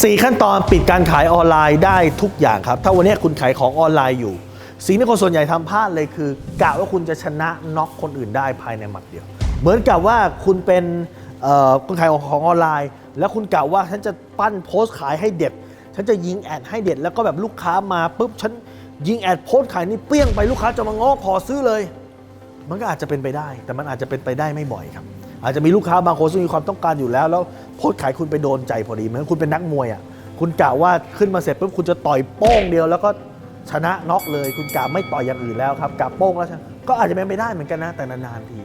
สี่ขั้นตอนปิดการขายออนไลน์ได้ทุกอย่างครับ ถ้าวันนี้คุณขายของออนไลน์อยู่ สิ่งที่คนส่วนใหญ่ทำพลาดเลยคือกะว่าคุณจะชนะน็อกคนอื่นได้ภายในหมัดเดียว เหมือนกับว่าคุณเป็นคนขายของออนไลน์ แล้วคุณกะว่าฉันจะปั้นโพสต์ขายให้เด็ด ฉันจะยิงแอดให้เด็ด แล้วก็แบบลูกค้ามาปุ๊บฉันยิงแอดโพสต์ขายนี่เปี้ยงไปลูกค้าจะมาง้อขอซื้อเลย มันก็อาจจะเป็นไปได้ แต่มันอาจจะเป็นไปได้ไม่บ่อยครับ อาจจะมีลูกค้าบางคนซึ่งมีความต้องการอยู่แล้ว แล้วโพสต์ขายคุณไปโดนใจพอดีเหมือนคุณเป็นนักมวยอะคุณกะว่าขึ้นมาเสร็จปุ๊บคุณจะต่อยโป้งเดียว แล้วก็ชนะน็อกเลย คุณกะไม่ต่อยอย่างอื่นแล้วครับกะโป้งแล้วชก็อาจจะเป็นไปได้เหมือนกันนะแต่นานๆที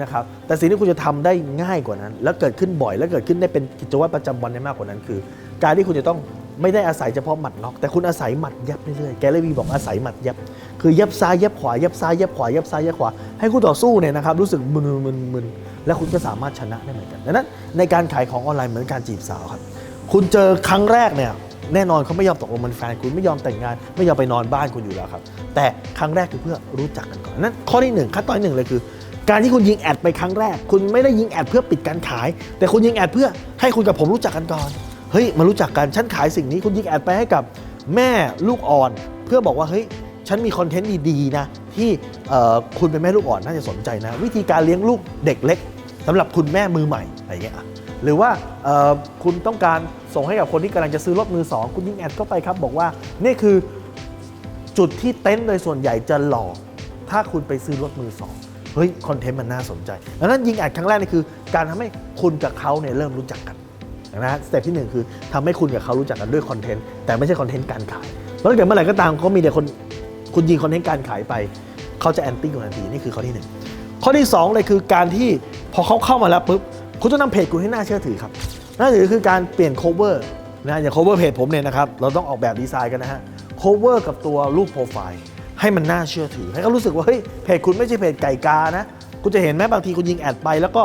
นะครับแต่สิ่งที่คุณจะทำได้ง่ายกว่านั้น แล้วเกิดขึ้นบ่อย แล้วเกิดขึ้นได้เป็นกิจวัตรประจำวันได้มากกว่านั้นคือ การที่คุณจะต้อง ไม่ได้อาศัยเฉพาะหมัดน็อกแต่คุณอาศัยหมัดยับเรื่อยๆแกเลวีบอกอาศัยหมัดยับ คือยับซ้ายยับขวายับซ้ายยับขวายับซ้ายยับขวาให้คู่ต่อสู้เนี่ยนะครับรู้สึกมึนมึนมึนแล้วคุณก็สามารถชนะได้เหมือนกันดังนั้นในการขายของออนไลน์เหมือนการจีบสาวครับ คุณเจอครั้งแรกเนี่ยแน่นอนเขาไม่ยอมตกลงเป็นแฟนคุณไม่ยอมแต่งงาน ไม่ยอมไปนอนบ้านคุณอยู่แล้วครับ แต่ครั้งแรกคือเพื่อรู้จักกันก่อนนั้นข้อที่หนึ่งขั้นตอนที่หนึ่งเลยคือ การที่คุณยิงแอดไปครั้งแรก คุณไม่ได้ยิงแอดเพื่อปิดการขาย แต่คุณยิงแอดเพื่อให้คุณกับผมรู้จักกันก่อน เฮ้ยมารู้จักกันฉันขายสิ่งนี้คุณยิงแอดไปให้กับแม่ลูกอ่อน เพื่อบอกว่าเฮ้ยฉันมีคอนเทนต์ดีๆนะที่คุณเป็นแม่ลูกอ่อนน่าจะสนใจนะ วิธีการเลี้ยงลูกเด็กเล็กสำหรับคุณแม่มือใหม่อะไรอย่างเงี้ยหรือว่าคุณต้องการส่งให้กับคนที่กำลังจะซื้อรถมือสองคุณยิงแอดเข้าไปครับ บอกว่านี่คือจุดที่เต็นท์โดยส่วนใหญ่จะหลอก ถ้าคุณไปซื้อรถมือสองเฮ้ยคอนเทนต์มันน่าสนใจดังนั้นยิงแอดครั้งแรกนี่คือ การทำให้คุณกับเขาเนี่ยเริ่มรู้จักกัน นะฮะสเต็ปที่หนึ่งคือทำให้คุณกับเขารู้จักกันด้วยคอนเทนต์แต่ไม่ใช่คอนเทนต์การขายเพราะถ้าเกิดเมื่อไหร่ก็ตามเขามีแต่คนคุณยิงคอนเทนต์การขายไป เขาจะแอนตี้คุณทันทีนี่คือข้อที่หนึ่งข้อที่สองเลยคือการที่พอเขาเข้ามาแล้วปุ๊บคุณต้องนำเพจคุณให้น่าเชื่อถือครับน่าเชื่อถือคือการเปลี่ยน cover นะอย่าง cover เพจผมเนี่ยนะครับเราต้องออกแบบดีไซน์กันนะฮะ cover กับตัวรูปโปรไฟล์ให้มันน่าเชื่อถือ ให้เขารู้สึกว่าเฮ้ยเพจคุณไม่ใช่เพจไก่กานะคุณจะเห็นไหมบางทีคุณยิงแอดไป แล้วก็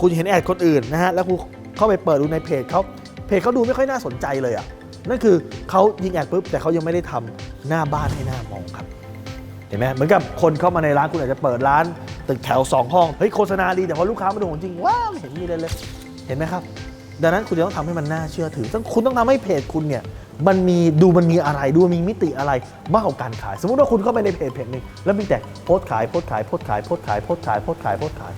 คุณเห็นแอดคนอื่นนะฮะแล้วคุณ เข้าไปเปิดดูในเพจเขาเพจเขาดูไม่ค่อยน่าสนใจเลยอะนั่นคือเขายิงแอดปุ๊บแต่เขายังไม่ได้ทำหน้าบ้านให้หน้ามองครับ เห็นไหมเหมือนกับคนเข้ามาในร้านคุณอาจจะเปิดร้านตึกแถวสองห้องเฮ้ยโฆษณาดีแต่พอลูกค้ามาดูของจริงว้าวเห็นมีเลยเลยเห็นไหมครับ ดังนั้นคุณจะต้องทำให้มันน่าเชื่อถือต้องคุณต้องทำให้เพจคุณเนี่ยมันมีดูมันมีอะไรดูมีมิติอะไรมากกว่าการขาย สมมติว่าคุณเข้าไปในเพจเพจหนึงแล้วมีแต่โพสต์ขายโพสต์ขายโพสต์ขายโพสต์ขายโพสต์ขายโพสต์ขายโพสต์ขาย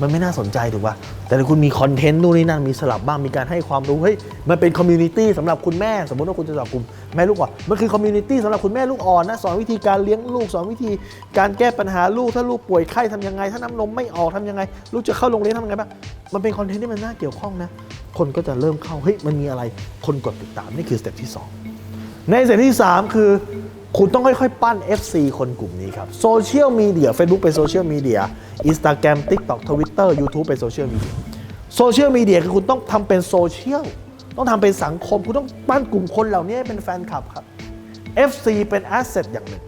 มันไม่น่าสนใจถูกป่ะแต่ถ้าคุณมีคอนเทนต์นู่นนี่นั่นมีสลับบ้างมีการให้ความรู้เฮ้ยมันเป็นคอมมูนิตี้สำหรับคุณแม่สมมติว่าคุณจะสอนกลุ่มแม่ลูกอ่อนมันคือคอมมูนิตี้สำหรับคุณแม่ลูกอ่อนนะสอนวิธีการเลี้ยงลูกสอนวิธีการแก้ปัญหาลูกถ้าลูกป่วยไข้ทำยังไง ถ้าน้ำนมไม่ออกทำยังไง ลูกจะเข้าโรงเรียนทำยังไงบ้างมันเป็นคอนเทนต์ที่มันน่าเกี่ยวข้องนะคนก็จะเริ่มเข้าเฮ้ยมันมีอะไรคนกดติดตามนี่คือสเต็ปที่สองในสเต็ปที่ 3 คือ คุณต้องค่อยๆ ปั้น FC คนกลุ่มนี้ครับโซเชียลมีเดีย Facebook เป็นโซเชียลมีเดีย Instagram TikTok Twitter YouTube เป็นโซเชียลมีเดียโซเชียลมีเดียคือคุณต้องทำเป็นโซเชียลต้องทำเป็นสังคม คุณต้องปั้นกลุ่มคนเหล่านี้ให้เป็นแฟนคลับครับ FC เป็นแอสเซทอย่างหนึ่ง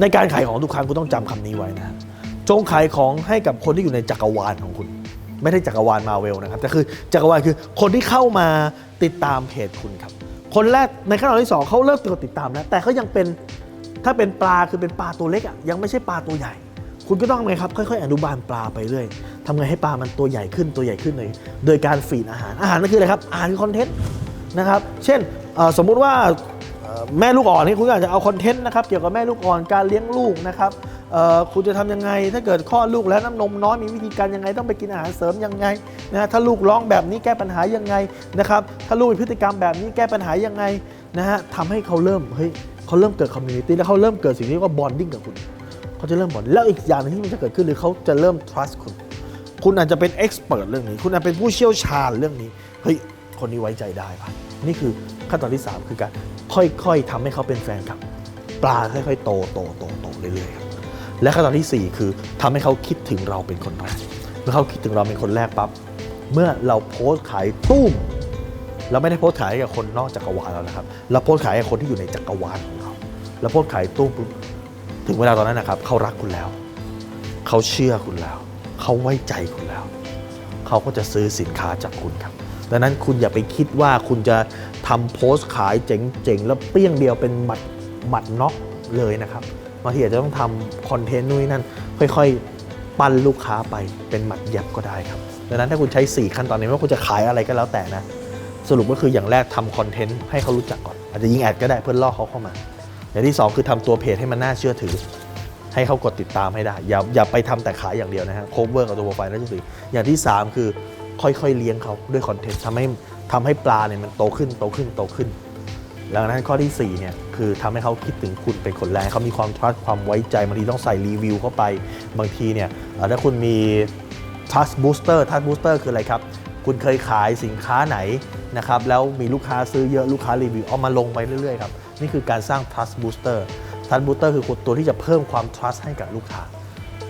ในการขายของทุกครั้งคุณต้องจำคำนี้ไว้นะฮะจงขายของให้กับคนที่อยู่ในจักรวาลของคุณ ไม่ได้จักรวาลมาเวลนะครับแต่คือจักรวาลคือคนที่เข้ามาติดตามเพจคุณครับ คนแรกในขั้นตอนที่สองเขาเลิกกดติดตามนะแต่เขายังเป็นถ้าเป็นปลาคือเป็นปลาตัวเล็กอะยังไม่ใช่ปลาตัวใหญ่ คุณก็ต้องทำไงครับค่อยๆ อนุบาลปลาไปเรื่อยทำไงให้ปลามันตัวใหญ่ขึ้นตัวใหญ่ขึ้นเลยโดยการฟีดอาหารอาหารนั่นคืออะไรครับอาหารคือคอนเทนต์นะครับเช่นสมมุติว่าแม่ลูกอ่อนนี่คุณอาจจะเอาคอนเทนต์นะครับเกี่ยวกับแม่ลูกอ่อนการเลี้ยงลูกนะครับ คุณจะทำยังไง ถ้าเกิดคลอลูกแล้วน้ำนมน้อยมีวิธีการยังไง ต้องไปกินอาหารเสริมยังไงนะถ้าลูกร้องแบบนี้แก้ปัญหายังไงนะครับถ้าลูกมีพฤติกรรมแบบนี้แก้ปัญหายังไงนะฮะทำให้เขาเริ่มเฮ้ยเขาเริ่มเกิดคอมมูนิตี้แล้วเขาเริ่มเกิดสิ่งที่เรียกว่าบอนดิ้งกับคุณเขาจะเริ่มบอนแล้วอีกอย่างหนึงที่มันจะเกิดขึ้นคือเขาจะเริ่ม trust คุณ คุณอาจจะเป็นเอ็กซ์เพรสเรื่องนี้ คุณอาจเป็นผู้เชี่ยวชาญเรื่องนี้เฮ้ยคนนี้ไว้ใจได้ปะนี่คือขั้นตอนที่ 3 คือการค่อยๆทำให้เขาเป็นแฟนคลับปลาค่อยๆโตโตโตโตเรื่อยๆครับ และขั้นตอนที่ 4 คือทำให้เขาคิดถึงเราเป็นคนแรกเมื่อเขาคิดถึงเราเป็นคนแรกปั๊บเมื่อเราโพสต์ขายตุ้มเราไม่ได้โพสต์ขายกับคนนอกจักรวาลแล้วนะครับ เราโพสต์ขายให้กับคนที่อยู่ในจักรวาลของเราเราโพสต์ขายตุ้มถึงเวลาตอนนั้นนะครับเขารักคุณแล้ว เขาเชื่อคุณแล้ว เขาไว้ใจคุณแล้ว เขาก็จะซื้อสินค้าจากคุณครับดังนั้นคุณอย่าไปคิดว่าคุณจะทำโพสต์ขายเจ๋งๆ แล้วเปี้ยงเดียวเป็นหมัดหมัดน็อกเลยนะครับางทีอาจจะต้องทำคอนเทนต์นู่นนั่น ค่อยๆ ปั้นลูกค้าไปเป็นหมัดยับก็ได้ครับ ดังนั้นถ้าคุณใช้ 4 ขั้นตอนนี้ไม่ว่าคุณจะขายอะไรก็แล้วแต่นะ สรุปก็คืออย่างแรกทำคอนเทนต์ให้เขารู้จักก่อน อาจจะยิงแอดก็ได้เพื่อล่อเขาเข้ามา อย่างที่สองคือทำตัวเพจให้มันน่าเชื่อถือ ให้เขากดติดตามให้ได้ อย่าอย่าไปทำแต่ขายอย่างเดียวนะฮะโคเวอร์กับตัวโปรไฟล์น่าเชื่อถือ อย่างที่สามคือค่อยๆเลี้ยงเขาด้วยคอนเทนต์ทำให้ทำให้ปลาเนี่ยมันโตขึ้นโตขึ้นโตขึ้น หลังนั้นข้อที่ 4 เนี่ย คือทำให้เขาคิดถึงคุณเป็นคนแรกเขามีความ trust ความไว้ใจบางทีต้องใส่รีวิวเข้าไป บางทีเนี่ยถ้าคุณมี trust booster trust booster คืออะไรครับ คุณเคยขายสินค้าไหนนะครับแล้วมีลูกค้าซื้อเยอะลูกค้ารีวิวเอามาลงไปเรื่อยๆครับ นี่คือการสร้าง trust booster trust booster คือตัวที่จะเพิ่มความ trust ให้กับลูกค้า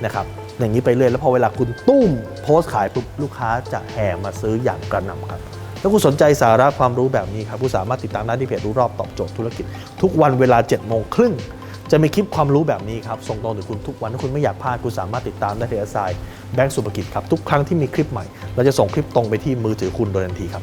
นะครับอย่างนี้ไปเรื่อยแล้วพอเวลาคุณตุ้มโพสต์ขายปุ๊บลูกค้าจะแห่มาซื้ออย่างกระหน่ำครับ ถ้าคุณสนใจสาระความรู้แบบนี้ครับคุณสามารถติดตามได้ที่เพจรู้รอบตอบโจทย์ธุรกิจ ทุกวันเวลา7จ็ดโมงครึ่งจะมีคลิปความรู้แบบนี้ครับส่งตรงถึงคุณทุกวัน ถ้าคุณไม่อยากพลาดคุณสามารถติดตามได้ที่แอสไซแบงก์สุภกิจครับทุกครั้งที่มีคลิปใหม่ เราจะส่งคลิปตรงไปที่มือถือคุณโดยทันทีครับ